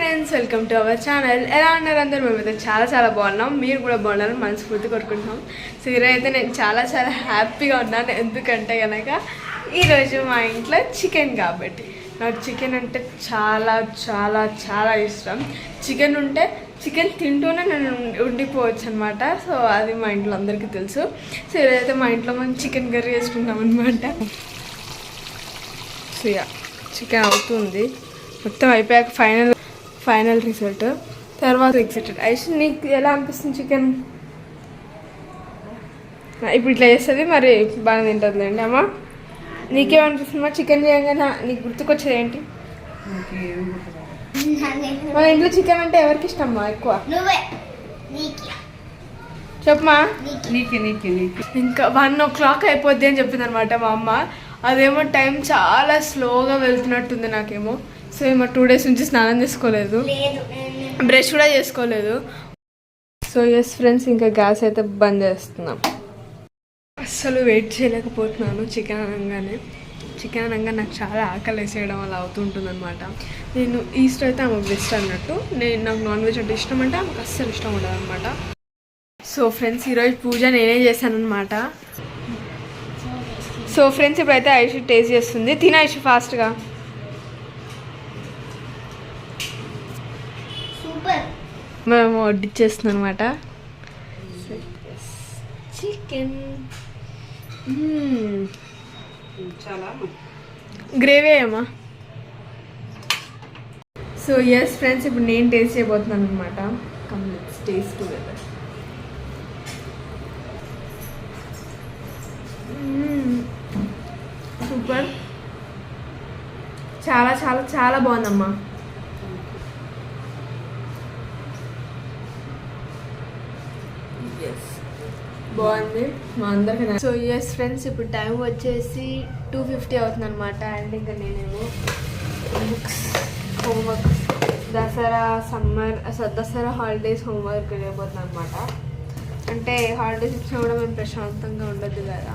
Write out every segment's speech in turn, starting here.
Friends welcome to our channel ఎలా ఉన్నారు అందరు? మేమైతే చాలా చాలా బాగున్నాం. మీరు కూడా బాగున్నారు మనస్ఫూర్తి కొట్టుకుంటున్నాం సో ఈరోజైతే అయితే నేను చాలా చాలా హ్యాపీగా ఉన్నాను. ఎందుకంటే కనుక ఈరోజు మా ఇంట్లో చికెన్ కాబట్టి. నాకు చికెన్ అంటే చాలా చాలా చాలా ఇష్టం. చికెన్ ఉంటే చికెన్ తింటూనే నేను ఉండిపోవచ్చు అనమాట సో అది మా ఇంట్లో అందరికీ తెలుసు. సో ఈరోజైతే మా ఇంట్లో మనం చికెన్ కర్రీ వేసుకుంటాం అనమాట సో చికెన్ అవుతుంది. మొత్తం అయిపోయాక ఫైనల్ ఫైనల్ రిజల్ట్. తర్వాత ఎగ్జిటెడ్. అయితే నీకు ఎలా అనిపిస్తుంది చికెన్? ఇప్పుడు ఇట్లా చేస్తుంది మరి బాగా తింటుందిలేండి అమ్మ. నీకేమనిపిస్తుంది మా చికెన్ చేయగానే? నీకు గుర్తుకొచ్చేది ఏంటి? మన ఇంట్లో చికెన్ అంటే ఎవరికి ఇష్టం అమ్మా ఎక్కువ? నువ్వే. నీకి. చెప్పమా నీకే. నీకే నీకే ఇంకా వన్ ఓ క్లాక్ అయిపోద్ది అని చెప్పింది అనమాట మా అమ్మ. అదేమో టైం చాలా స్లోగా వెళ్తున్నట్టుంది నాకేమో. సో ఏమో టూ డేస్ నుంచి స్నానం చేసుకోలేదు. బ్రష్ కూడా చేసుకోలేదు. సో ఎస్ ఫ్రెండ్స్ ఇంకా గ్యాస్ అయితే బంద్ చేస్తున్నాం. అస్సలు వెయిట్ చేయలేకపోతున్నాను చికెన్ అనగానే. చికెన్ అనగా నాకు చాలా ఆకలి వేసేయడం అలా అవుతుంటుంది అనమాట నేను ఈస్ట్ అయితే ఆమె వెస్ట్ అన్నట్టు. నేను నాకు నాన్ వెజ్ అంటే ఇష్టం అంటే ఆమెకు అస్సలు ఇష్టం ఉండదు అనమాట సో ఫ్రెండ్స్ ఈరోజు పూజ నేనే చేశాను అనమాట సో ఫ్రెండ్స్ ఇప్పుడైతే ఐషు టేస్ట్ చేస్తుంది. తిన ఐషు ఫాస్ట్గా సూపర్ మేము వడ్డిచ్చేస్తున్నాం అనమాట చికెన్ చాలా గ్రేవీ ఏమా సో ఎస్ ఫ్రెండ్స్ ఇప్పుడు నేను టేస్ట్ చేయబోతున్నాను అనమాట టేస్ట్ టుగెదర్ సూపర్ చాలా చాలా చాలా బాగుందమ్మా. బాగుంది. మా అందరికి సో ఎస్ ఫ్రెండ్స్ ఇప్పుడు టైం వచ్చేసి టూ ఫిఫ్టీ అవుతుంది అనమాట అండ్ ఇంకా నేనేమో బుక్స్ హోంవర్క్ దసరా సమ్మర్ అసలు దసరా హాలిడేస్ హోంవర్క్ వెళ్ళిపోతున్నాను అనమాట అంటే హాలిడేస్ ఇచ్చినా కూడా మేము ప్రశాంతంగా ఉండదు కదా.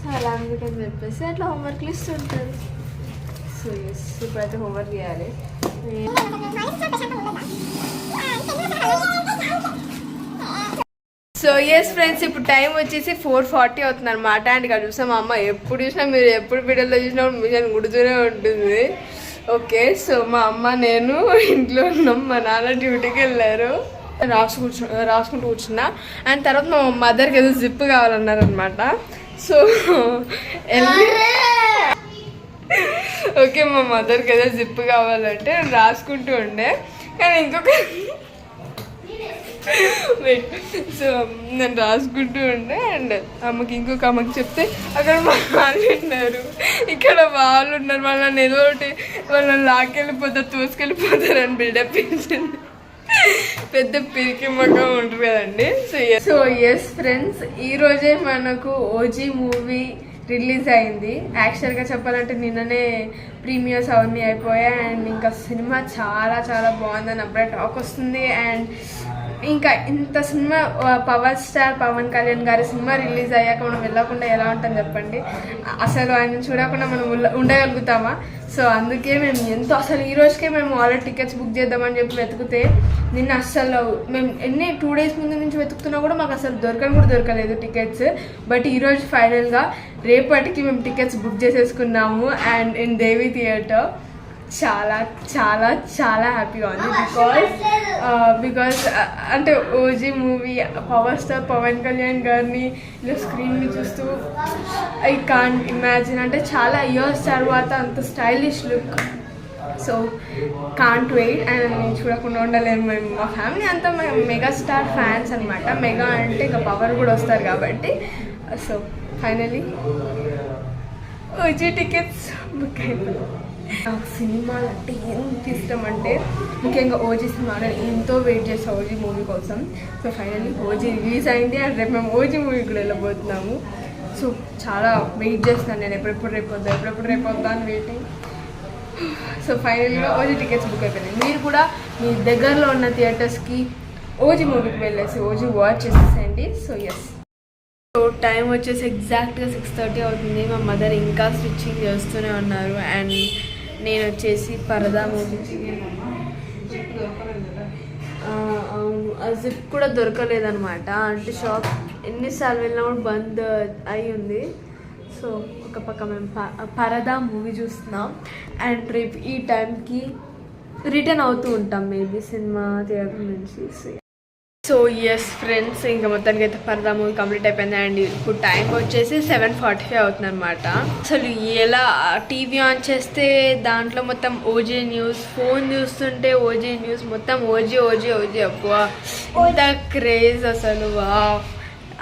సో అలా అందుకని చెప్పేసి అట్లా హోంవర్క్లు ఇస్తుంటారు సో ఎస్ ఇప్పుడైతే హోంవర్క్ చేయాలి. సో ఎస్ ఫ్రెండ్స్ ఇప్పుడు టైం వచ్చేసి ఫోర్ ఫార్టీ అవుతుంది అనమాట అండ్ ఇక్కడ చూసాం మా అమ్మ ఎప్పుడు చూసినా మీరు ఎప్పుడు వీడియోలో చూసినా మిషన్ గుడుతూనే ఉంటుంది. ఓకే సో మా అమ్మ నేను ఇంట్లో ఉన్నాం. మా నాన్న డ్యూటీకి వెళ్ళారు. రాసుకు రాసుకుంటూ కూర్చున్నా. అండ్ తర్వాత మా మదర్కి ఏదో జిప్ కావాలన్నారనమాట సో వెళ్ళి ఓకే మా మదర్కి ఏదో జిప్ కావాలంటే రాసుకుంటూ ఉండే. కానీ ఇంకొక వెయిట్ సో నేను రాసుకుంటూ ఉండే అండ్ అమ్మకి ఇంకొక అమ్మకి చెప్తే అక్కడ మా వాళ్ళు ఉన్నారు. ఇక్కడ వాళ్ళు ఉన్నారు. వాళ్ళని ఏదో ఒకటి వాళ్ళని లాక్కెళ్ళిపోతారు తోసుకెళ్ళిపోతారు అని బిల్డప్ ఇచ్చింది పెద్ద పిరికి మగ్గం ఉంటుంది కదండి. సో సో ఎస్ ఫ్రెండ్స్ ఈరోజే మనకు ఓజీ మూవీ రిలీజ్ అయింది. యాక్చువల్గా చెప్పాలంటే నిన్ననే ప్రీమియర్స్ అవన్నీ అయిపోయాయి అండ్ ఇంకా సినిమా చాలా చాలా బాగుందని అప్పుడే టాక్ వస్తుంది. అండ్ ఇంకా ఇంత cinema power star Pavan Kalyan గారి సినిమా రిలీజ్ అయ్యాక మనం వెళ్ళకుండా ఎలా ఉంటాం చెప్పండి? అసలు ఆయన చూడకుండా మనం ఉండగలుగుతామా? సో అందుకే మేము ఎంతో అసలు ఈ రోజుకే మేము ఆల్రెడీ టికెట్స్ బుక్ చేద్దామని చెప్పి వెతికితే నిన్న అస్సలు మేము ఎన్ని టూ డేస్ ముందు నుంచి వెతుకుతున్నా కూడా మాకు అసలు దొరకని కూడా దొరకలేదు టికెట్స్. బట్ ఈరోజు ఫైనల్గా రేపటికి మేము టికెట్స్ బుక్ చేసేసుకున్నాము అండ్ ఇన్ దేవి థియేటర్. చాలా చాలా చాలా హ్యాపీగా ఉంది బికాస్ బికాస్ అంటే OG movie power star Pavan Kalyan గారిని ఇలా స్క్రీన్ని చూస్తూ ఐ కాంట్ ఇమాజిన్ అంటే చాలా ఇయర్స్ తర్వాత అంత stylish look so can't wait and నేను చూడకుండా ఉండలేను. మేము మా ఫ్యామిలీ అంతా మేము మెగా స్టార్ ఫ్యాన్స్ అనమాట మెగా అంటే ఇంకా పవర్ కూడా వస్తారు కాబట్టి. So finally OG tickets book అయిపోయింది నాకు సినిమాలు అంటే ఎంత ఇష్టం అంటే ముఖ్యంగా ఓజీ సినిమా ఎంతో వెయిట్ చేస్తాను ఓజీ మూవీ కోసం. సో ఫైనల్లీ ఓజీ రిలీజ్ అయింది అండ్ రేపు మేము ఓజీ మూవీ కూడా వెళ్ళబోతున్నాము. సో చాలా వెయిట్ చేస్తున్నాను నేను. ఎప్పుడెప్పుడు రేపు వద్దా ఎప్పుడెప్పుడు రేపు వద్దా అని వెయిటింగ్ సో ఫైనల్గా ఓజీ టికెట్స్ బుక్ అయిపోయినాయి. మీరు కూడా మీ దగ్గరలో ఉన్న థియేటర్స్కి ఓజీ మూవీకి వెళ్ళేసి ఓజీ వాచ్ చేసేసేయండి. సో ఎస్ సో టైం వచ్చేసి ఎగ్జాక్ట్గా సిక్స్ థర్టీ అవుతుంది. మా మదర్ ఇంకా స్టిచ్చింగ్ చేస్తూనే ఉన్నారు. అండ్ నేను వచ్చేసి పరదా మూవీ. అవును. ఆ జిప్ కూడా దొరకలేదనమాట అంటే షాప్ ఎన్నిసార్లు వెళ్ళినా కూడా బంద్ అయి ఉంది సో ఒక పక్క మేము ప- పరదా మూవీ చూస్తున్నాం. అండ్ రేపు ఈ టైంకి రిటర్న్ అవుతూ ఉంటాం మేబీ సినిమా థియేటర్ నుంచి. సో ఎస్ ఫ్రెండ్స్ ఇంకా మొత్తానికి అయితే పరదా మూవీ కంప్లీట్ అయిపోయింది. అండ్ ఇప్పుడు టైం వచ్చేసి సెవెన్ ఫార్టీ ఫైవ్ అవుతుంది అనమాట అసలు ఎలా టీవీ ఆన్ చేస్తే దాంట్లో మొత్తం ఓజే న్యూస్ ఫోన్ చూస్తుంటే ఓజే న్యూస్ మొత్తం ఓజీ ఓజీ ఓజీ అబ్బా ఇంత క్రేజ్ అసలు. వా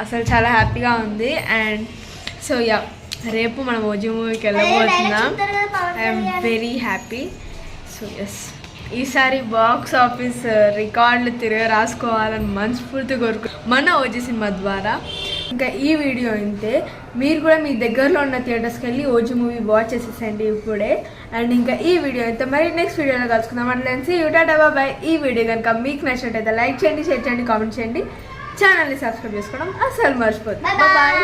అసలు చాలా హ్యాపీగా ఉంది. అండ్ సో యా రేపు మనం ఓజీ మూవీకి వెళ్ళబోతున్నాం. I'm very happy so yes ఈసారి బాక్స్ ఆఫీస్ రికార్డులు తిరిగి రాసుకోవాలని మనస్ఫూర్తి కోరుకు మన ఓజీ సినిమా ద్వారా. ఇంకా ఈ వీడియో అయితే మీరు కూడా మీ దగ్గరలో ఉన్న థియేటర్స్కి వెళ్ళి ఓజీ మూవీ వాచ్ చేసేసండి ఇప్పుడే. అండ్ ఇంకా ఈ వీడియో అయితే మరి నెక్స్ట్ వీడియోలో కలుసుకుందాం. అట్లనేసి యూటా బాయ్ ఈ వీడియో కనుక మీకు నచ్చినట్టయితే లైక్ చేయండి షేర్ చేయండి కామెంట్ చేయండి. ఛానల్ని సబ్స్క్రైబ్ చేసుకోవడం అసలు మర్చిపోతుంది. బాయ్